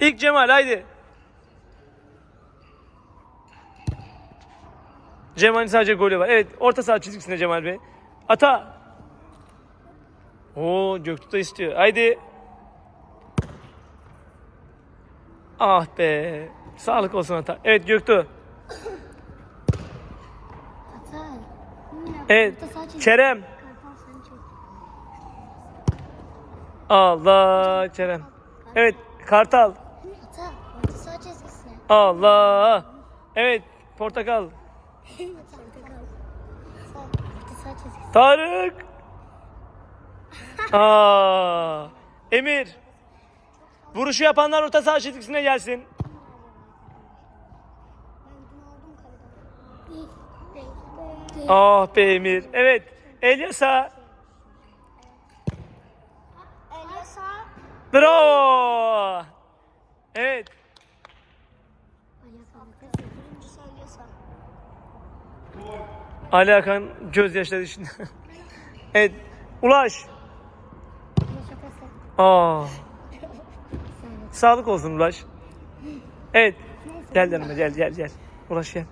İlk Cemal haydi. Cemal'in sadece golü var. Evet orta saha çizgisinde Cemal Bey. Ata. Oo Göktuğ da istiyor. Haydi. Ah be. Sağlık olsun Ata. Evet Göktuğ. Evet. Kerem. Allah Kerem. Evet Kartal. Hata. Orta saha çizgisine. Allah. Evet Portakal. Tarık. Aa. Emir. Vuruşu yapanlar orta saha çizgisine gelsin. Ah be Emir. Evet. Elyasa. Elyasa. Bravo. Evet. Elyasa. Birincisi Elyasa. Ali Hakan gözyaşları içinde. evet. Ulaş. Aa. Sağlık olsun Ulaş. Evet. Gel yanıma gel gel gel. Ulaş gel.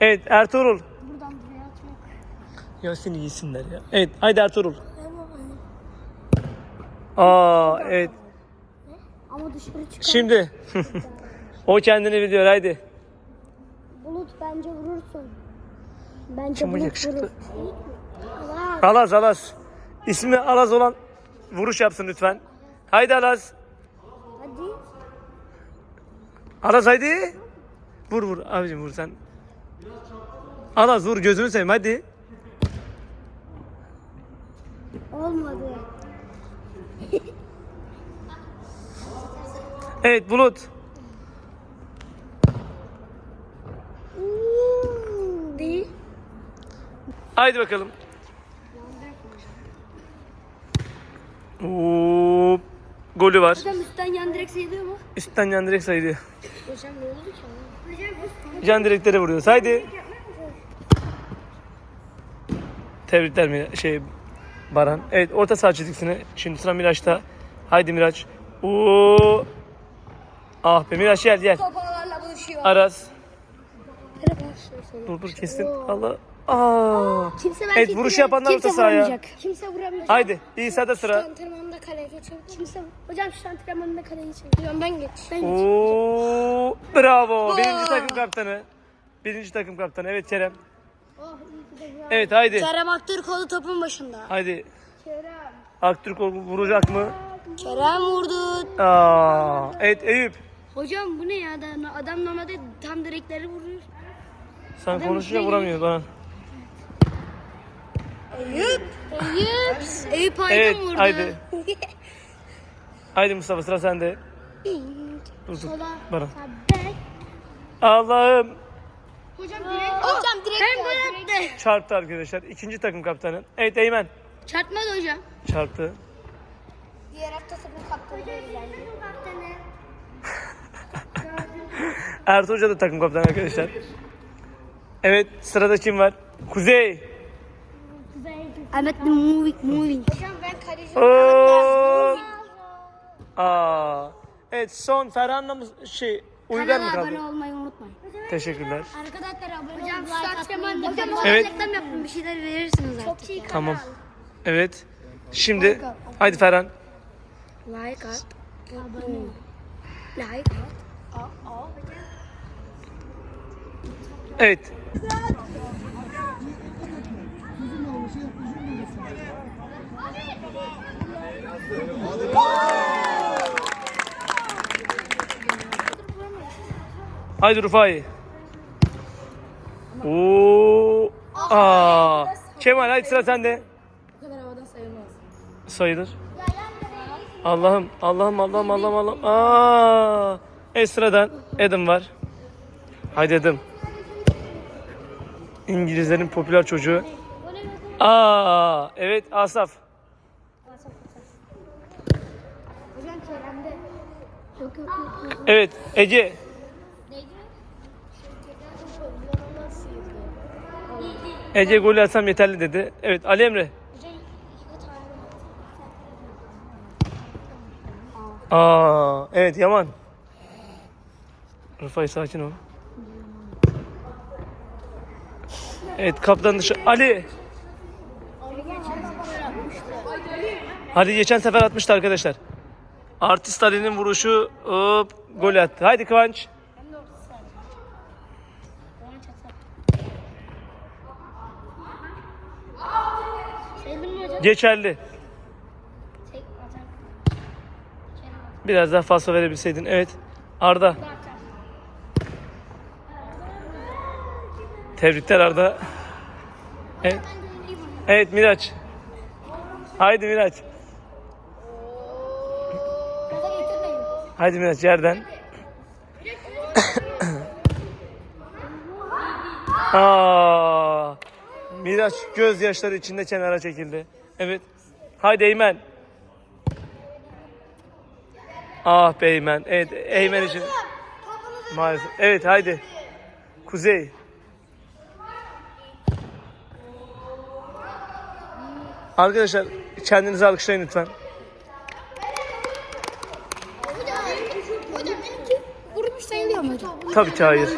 Evet Ertuğrul. Buradan buraya atmak. Ya seni yesinler ya. Evet haydi Ertuğrul. Aa evet. ama dışarı çıkar. Şimdi. o kendini biliyor haydi. Bulut bence vurursun. Bence Bulut yakışıklı? Alaz Alaz. İsmi Alaz olan vuruş yapsın lütfen. Haydi Alaz. Hadi. Alaz haydi. Vur vur abicim vur sen. Alaz vur gözünü seveyim hadi. Olmadı. Evet Bulut. Haydi bakalım. Oo, golü var. Hocam üstten yan direkt sayılıyor mu? Üstten yan direkt sayılıyor. Hocam ne oldu ki? Hocam. Yan direklere vuruyoruz. Haydi. Tebrikler mi şey Baran. Evet orta saha çizgisine. Şimdi sıra Miraç'ta. Haydi Miraç. Oo. Ah be Miraç gel gel. Topalarla buluşuyor. Aras. Merhaba. Dur dur kestin. Allah. Aa. Kimse Evet vuruş yapanlar orta sahaya. Kimse vuramayacak. Haydi İsa'da sıra. Antrenmanda kaleye geçebilir. Kimse Hocam şu antrenmanda kaleye. Hocam ben geç. Ben geç. Oo. Bravo. Birinci takım kaptanı. Birinci takım kaptanı. Evet Kerem. Oh iyi ki de bravo. Evet haydi. Kerem Aktürkoğlu topun başında. Haydi. Kerem. Aktürk vuracak mı? Kerem vurdu. Aa. Evet Eyüp. Hocam bu ne ya? Da- Adam normalde tam direkleri vuruyor. Sen konuşunca vuramıyor bana. Eyüp. Eyüp. Eyüp Aydın Evet, vurdu. haydi. Haydi Mustafa sıra sende. Dur dur. Sabek. Allah'ım Hocam direkt. Hocam direkt. Hem gol attı. çarptı arkadaşlar. İkinci takım kaptanı. Evet Eymen. Çarpmadı hocam. Çarptı. Diğer hafta takım kaptanı. Ertuğ Hoca da takım kaptanı arkadaşlar. Evet sırada kim var? Kuzey. Ahmet moving moving. Hocam ben kaleci. Oo. Aa. Evet son Ferhan'la şey Uygar mı Kanala kaldı? abone olmayı unutmayın. Teşekkürler. Arkadaşlar abone Hocam like atmayı Hocam Evet. reklam yaptım bir şeyler verirsiniz artık. Çok iyi kanal. Tamam. Evet. Şimdi haydi Ferhan. Like at. Abone. Like at. Evet. Haydi Rufai. Oo. Aa. Kemal haydi sıra sende. Bu kadar havadan sayılmaz. Sayılır. Allah'ım, Allah'ım, Allah'ım, Allah'ım, Allah'ım. Aa. Evet sıradan Adam var. Haydi Adam. İngilizlerin popüler çocuğu. Aa, evet Asaf. Hocam Kerem'de. Yok yok yok. yok. Evet Ece. Ece golü atsam yeterli dedi. Evet Ali Emre. Aa, evet Yaman. Rıfay sakin ol. Evet kaptan dışı. Ali. Ali geçen sefer atmıştı arkadaşlar. Artist Ali'nin vuruşu hop, gol attı. Haydi Kıvanç. Geçerli. Biraz daha fazla verebilseydin. Evet. Arda. Tebrikler Arda. Evet. Evet Miraç. Haydi Miraç. Haydi Miraç yerden. Aa, Miraç gözyaşları içinde kenara çekildi. Evet. Haydi Eymen. Ah be Eymen. Evet Eymen için. Maalesef. Evet haydi. Kuzey. Arkadaşlar kendinizi alkışlayın lütfen. Tabii ki hayır.